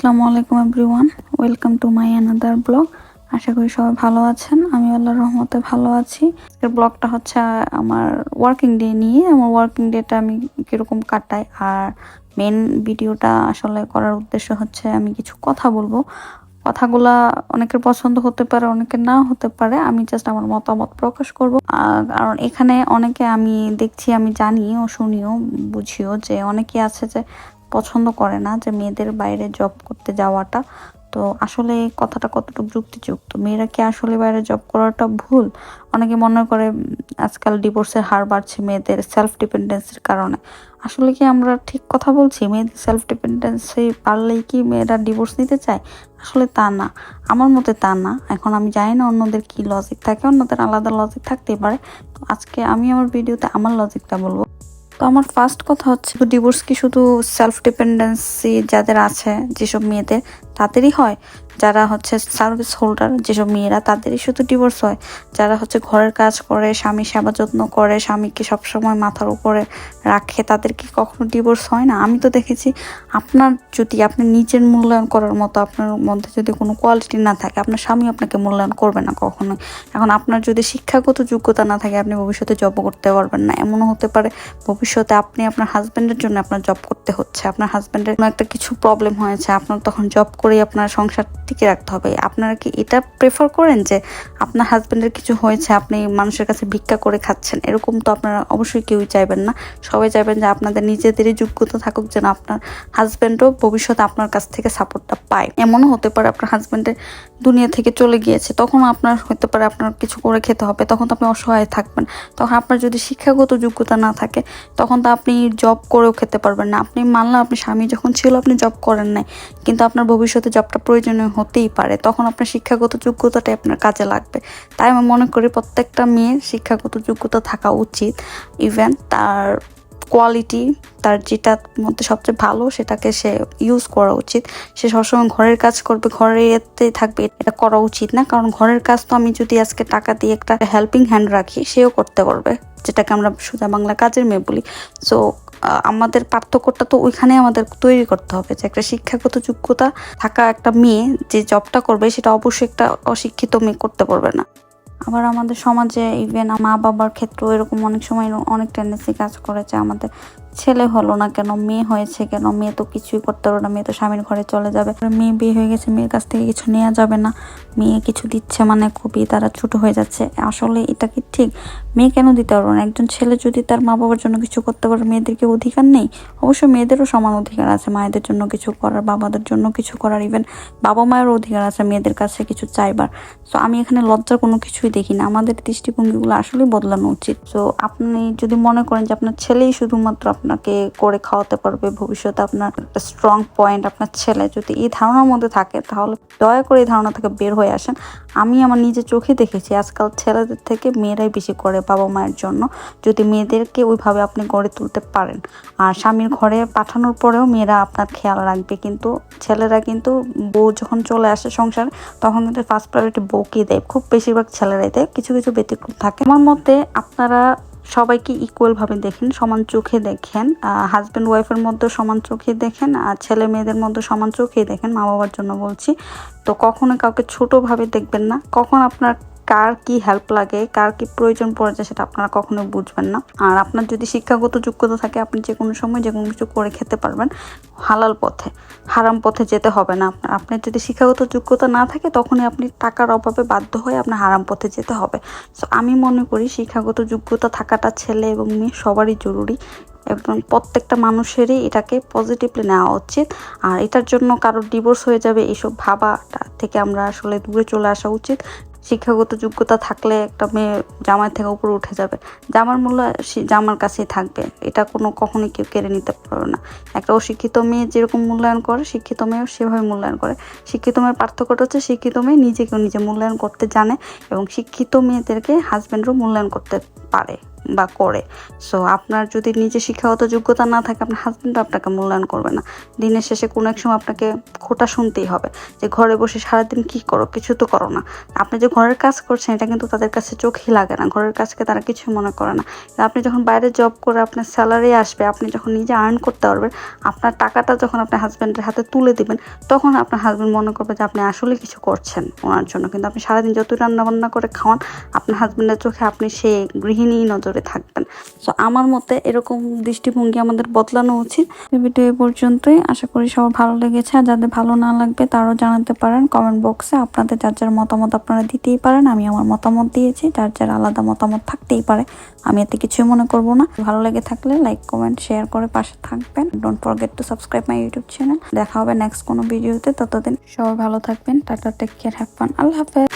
আসসালামু আলাইকুম everyone, welcome to my another blog. আশা করি সবাই ভালো আছেন আমি আল্লাহর রহমতে ভালো আছি। আজকের ব্লগটা হচ্ছে আমার ওয়ার্কিং ডে নিয়ে, আমার ওয়ার্কিং ডেটা আমি কীরকম কাটাই, আর মেন ভিডিওটা আসলে করার উদ্দেশ্য হচ্ছে আমি কিছু কথা বলব। কথাগুলা অনেকের পছন্দ হতে পারে, অনেকের না হতে পারে, আমি জাস্ট আমার মতামত প্রকাশ করব। কারণ এখানে অনেকে আমি দেখছি, আমি জানিও, শুনিও, বুঝিও যে অনেকে আছে যে পছন্দ করে না যে মেয়েদের বাইরে জব করতে যাওয়াটা। তো আসলে কথাটা কতটুকু যুক্তিযুক্ত? মেয়েরা কি আসলে বাইরে জব করাটা ভুল? অনেকে মনে করে আজকাল ডিভোর্সের হার বাড়ছে মেয়েদের সেলফ ডিপেন্ডেন্সির কারণে। আসলে কি আমরা ঠিক কথা বলছি? মেয়েদের সেলফ ডিপেন্ডেন্সি পারলেই কি মেয়েরা ডিভোর্স নিতে চায়? আসলে তা না। আমার মতে তা না। এখন আমি জানি না অন্যদের কি লজিক থাকে। অন্যদের আলাদা লজিক থাকতেই পারে। তো আজকে আমি আমার ভিডিওতে আমার লজিকটা বলব। তো আমার ফার্স্ট কথা হচ্ছে ডিভোর্স কি শুধু সেলফ ডিপেন্ডেন্সি যাদের আছে, যেসব মেয়েদের, তাদেরই হয়? যারা হচ্ছে সার্ভিস হোল্ডার যেসব মেয়েরা, তাদেরই শুধু ডিভোর্স হয়। যারা হচ্ছে ঘরের কাজ করে স্বামী সেবা যত্ন করে, স্বামীকে সবসময় মাথার উপরে রাখে, তাদের কি কখনো ডিভোর্স হয় না? আমি তো দেখেছি আপনার যদি আপনি নিজের মূল্যায়ন করার মতো আপনার মধ্যে যদি কোনো কোয়ালিটি না থাকে, আপনার স্বামী আপনাকে মূল্যায়ন করবে না কখনোই। এখন আপনার যদি শিক্ষাগত যোগ্যতা না থাকে, আপনি ভবিষ্যতে জব করতে পারবেন না। এমনও হতে পারে ভবিষ্যতে আপনি আপনার হাজব্যান্ডের জন্য আপনার জব করতে হচ্ছে। আপনার হাজবেন্ডের কোনো একটা কিছু প্রবলেম হয়েছে, আপনার তখন জব করেই আপনার সংসার টিকে রাখতে হবে। আপনারা কি এটা প্রেফার করেন যে আপনার হাজবেন্ডের কিছু হয়েছে, আপনি মানুষের কাছে ভিক্ষা করে খাচ্ছেন? এরকম তো আপনারা অবশ্যই কেউই চাইবেন না। সবাই চাইবেন যে আপনাদের নিজেদেরই যোগ্যতা থাকুক, যেন আপনার হাজবেন্ডও ভবিষ্যতে আপনার কাছ থেকে সাপোর্টটা পায়। এমনও হতে পারে আপনার হাজবেন্ডের দুনিয়া থেকে চলে গিয়েছে, তখন আপনার হতে পারে আপনার কিছু করে খেতে হবে, তখন তো আপনি অসহায় থাকবেন। তখন আপনার যদি শিক্ষাগত যোগ্যতা না থাকে, তখন তো আপনি জব করেও খেতে পারবেন না। আপনি মানলাম, আপনি স্বামী, যখন ছিল আপনি জব করেন নাই, কিন্তু আপনার ভবিষ্যতে জবটা প্রয়োজনীয় হতেই পারে। তখন আপনার শিক্ষাগত যোগ্যতাটাই আপনার কাজে লাগবে। তাই আমি মনে করি প্রত্যেকটা মেয়ের শিক্ষাগত যোগ্যতা থাকা উচিত। ইভেন তার কোয়ালিটি তার যেটার মধ্যে সবচেয়ে ভালো সেটাকে সে ইউজ করা উচিত। সে সবসময় ঘরের কাজ করবে, ঘরেতে থাকবে, এটা করা উচিত না। কারণ ঘরের কাজ তো আমি যদি আজকে টাকা দিয়ে একটা হেল্পিং হ্যান্ড রাখি, সেও করতে পারবে, যেটাকে আমরা সোজা বাংলা কাজের মেয়ে বলি। সো আমাদের পার্থক্যটা তো ওইখানে আমাদের তৈরি করতে হবে, যে একটা শিক্ষাগত যোগ্যতা থাকা একটা মেয়ে যে জবটা করবে, সেটা অবশ্যই একটা অশিক্ষিত মেয়ে করতে পারবে না। আবার আমাদের সমাজে ইভেন মা বাবার ক্ষেত্রেও এরকম অনেক সময় অনেক টেন্ডেন্সি কাজ করেছে আমাদের। ছেলে হলো না কেন? মেয়ে হয়েছে কেন? মেয়ে তো কিছুই করতে পারবে না। মেয়ে তো স্বামীর ঘরে চলে যাবে। মেয়ে বিয়ে হয়ে গেছে, মেয়ের কাছ থেকে কিছু নেওয়া যাবে না। মেয়ে কিছু দিচ্ছে মানে খুবই তারা ছোট হয়ে যাচ্ছে। আসলে এটা কি ঠিক? মেয়ে কেন দিতে পারব না? একজন ছেলে যদি তার মা বাবার জন্য কিছু করতে পারে, মেয়েদের কি অধিকার নেই? অবশ্যই মেয়েদেরও সমান অধিকার আছে। মায়েদের জন্য কিছু করার, বাবাদের জন্য কিছু করার ইভেন বাবা মায়েরও অধিকার আছে মেয়েদের কাছে কিছু চাইবার। সো আমি এখানে লজ্জার কোনো কিছুই দেখি না। আমাদের দৃষ্টিভঙ্গিগুলো আসলেই বদলানো উচিত। তো আপনি যদি মনে করেন যে আপনার ছেলেই শুধুমাত্র আপনাকে করে খাওয়াতে পারবে। ভবিষ্যতে আপনার একটা স্ট্রং পয়েন্ট আপনার ছেলে যদি এই ধারণার মধ্যে থাকে, তাহলে দয়া করে এই ধারণা থেকে বের হয়ে আসেন। আমি আমার নিজে চোখে দেখেছি, আজকাল ছেলেদের থেকে মেয়েরাই বেশি করে বাবা মায়ের জন্য, যদি মেয়েদেরকে ওইভাবে আপনি গড়ে তুলতে পারেন। আর স্বামীর ঘরে পাঠানোর পরেও মেয়েরা আপনার খেয়াল রাখবে, কিন্তু ছেলেরা কিন্তু বউ যখন চলে আসে সংসারে, তখন কিন্তু ফার্স্ট প্রায়োরিটি বউকে দেয়। খুব বেশিরভাগ ছেলেরাই দেয়, কিছু কিছু ব্যতিক্রম থাকে। আমার মতে আপনারা সবাইকে ইকুয়ালভাবে দেখেন, সমান চোখে দেখেন হাজব্যান্ড ওয়াইফের মধ্যে সমান চোখে দেখেন, আর ছেলে মেয়েদের মধ্যে সমান চোখেই দেখেন মা বাবার জন্য বলছি। তো কখনো কাউকে ছোটোভাবে দেখবেন না, কখন আপনার কার কি হেল্প লাগে, কার কি প্রয়োজন পড়ে যায় সেটা আপনারা কখনো বুঝবেন না। আর আপনার যদি শিক্ষাগত যোগ্যতা থাকে, আপনি যে কোনো সময় যে কোনো কিছু করে খেতে পারবেন হালাল পথে। হারাম পথে যেতে হবে না। আপনার আপনার যদি শিক্ষাগত যোগ্যতা না থাকে, তখনই আপনি টাকার অভাবে বাধ্য হয়ে আপনার হারাম পথে যেতে হবে। সো আমি মনে করি শিক্ষাগত যোগ্যতা থাকাটা ছেলে এবং মেয়ে সবারই জরুরি এবং প্রত্যেকটা মানুষেরই এটাকে পজিটিভলি নেওয়া উচিত। আর এটার জন্য কারোর ডিভোর্স হয়ে যাবে এইসব ভাবাটা থেকে আমরা আসলে দূরে চলে আসা উচিত। শিক্ষাগত যোগ্যতা থাকলে একটা মেয়ে জামাই থেকে উপরে উঠে যাবে। জামার মূল্য জামার কাছেই থাকবে। এটা কোনো কখনই কেউ কেড়ে নিতে পারবে না। একটা অশিক্ষিত মেয়ে যেরকম মূল্যায়ন করে, শিক্ষিত মেয়েও সেভাবে মূল্যায়ন করে। শিক্ষিত মেয়ের পার্থক্যটা হচ্ছে শিক্ষিত মেয়ে নিজেকেও নিজে মূল্যায়ন করতে জানে এবং শিক্ষিত মেয়েদেরকে হাজব্যান্ডও মূল্যায়ন করতে পারে। বা করে। সো আপনার যদি নিজে শিক্ষাগত যোগ্যতা না থাকে, আপনার হাজব্যান্ড আপনাকে মূল্যায়ন করবে না। দিনের শেষে কোনো এক সময় আপনাকে খোটা শুনতেই হবে যে ঘরে বসে সারাদিন কি করো? কিছু তো করো না। আপনি যে ঘরের কাজ করছেন, এটা কিন্তু তাদের কাছে চোখই লাগে না। ঘরের কাজকে তারা কিছু মনে করে না। আপনি যখন বাইরে জব করে আপনার স্যালারি আসবে, আপনি যখন নিজে আর্ন করতে পারবেন, আপনার টাকাটা যখন আপনার হাজব্যান্ডের হাতে তুলে দিবেন, তখন আপনার হাজব্যান্ড মনে করবে যে আপনি আসলে কিছু করছেন ওনার জন্য। কিন্তু আপনি সারাদিন যতই রান্নাবান্না করে খাওয়ান, আপনার হাজব্যান্ডের চোখে আপনি সে গৃহিণী নজরে থাকবেন। সো আমার মতে এরকম দৃষ্টিভঙ্গি আমাদের বদলানো উচিত। ভিডিও এ পর্যন্তই। আশা করি সবার ভালো লেগেছে। আর যাদের ভালো না লাগবে, তারও জানাতে পারেন কমেন্ট বক্সে আপনাদের যার যার মতামত আপনারা দিতেই পারেন। আমি আমার মতামত দিয়েছি। যার যার আলাদা মতামত থাকতেই পারে। আমি এতে কিছুই মনে করব না। ভালো লেগে থাকলে লাইক কমেন্ট শেয়ার করে পাশে থাকবেন। Don't forget to subscribe my YouTube channel দেখা হবে নেক্সট কোনো ভিডিওতে ততদিন সবাই ভালো থাকবেন। Tata take care have fun আল্লাহ হাফেজ।